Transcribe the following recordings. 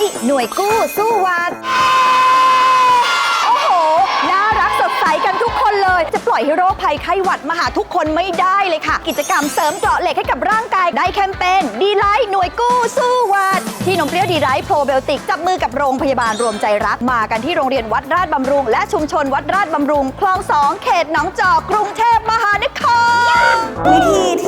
ท์หน่วยกู้สู้วัดโอ้โห น่ารักสดใสกันทุกคนเลย จะปล่อยให้โรคภัยไข้หวัดมาหาทุกคนไม่ได้เลยค่ะ กิจกรรมเสริมเกราะเหล็กให้กับร่างกายได้แคมเปญดีไลท์หน่วยกู้สู้วัด ที่นมเปรี้ยวดีไลท์โปรไบโอติกจับมือกับโรงพยาบาลรวมใจรักมากันที่โรงเรียนวัดราชบำรุง และชุมชนวัดราชบำรุงคลองสองเขตหนองจอกกรุงเทพมหานครวิธีที่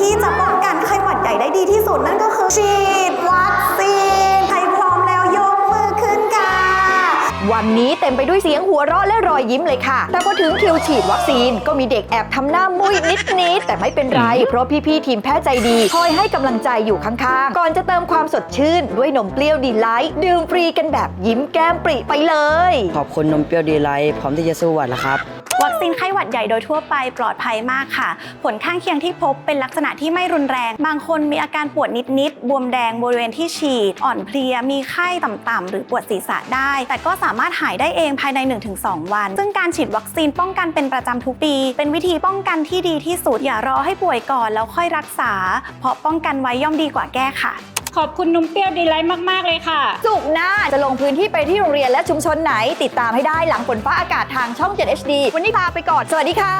วันนี้เต็มไปด้วยเสียงหัวเราะและรอยยิ้มเลยค่ะ แต่พอถึงคิวฉีดวัคซีนก็มีเด็กแอบทำหน้ามุ้ยนิดๆแต่ไม่เป็นไร เพราะพี่ๆทีมแพทย์ใจดี คอยให้กำลังใจอยู่ข้างๆ ก่อนจะเติมความสดชื่น ด้วยนมเปรี้ยวดีไลท์ดื่มฟรีกันแบบยิ้มแก้มปริไปเลย ขอบคุณนมเปรี้ยวดีไลท์พร้อมที่จะสู้หวัดแล้วครับ วัคซีนไข้หวัดใหญ่โดยทั่วไปปลอดภัยมากค่ะ ผลข้างเคียงที่พบเป็นลักษณะที่ไม่รุนแรง บางคนมีอาการปวดนิดๆบวมแดงบริเวณที่ฉีด อ่อนเพลียมีไข้ต่ำๆหรือปวดศีรษะได้ แต่ก็สามารถหายได้เองภายใน 1-2 วัน ซึ่งการฉีดวัคซีนป้องกันเป็นประจำทุกปี เป็นวิธีป้องกันที่ดีที่สุดอย่ารอให้ป่วยก่อนแล้วค่อยรักษา เพราะป้องกันไว้ย่อมดีกว่าแก้ค่ะ ขอบคุณนมเปรี้ยวดีไลท์มาก ๆ เลยค่ะ สุกร์หน้าจะลงพื้นที่ไปที่โรงเรียนและชุมชนไหน ติดตามให้ได้หลังฝนฟ้าอากาศทางช่อง 7 HD วันนี้พาไปก่อน สวัสดีค่ะ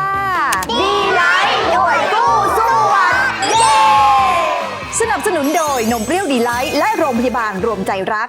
ดีไลท์หน่วยกู้สู้วัดเย้สนับสนุนโดยนมเปรี้ยวดีไลท์และโรงพยาบาลรวมใจรัก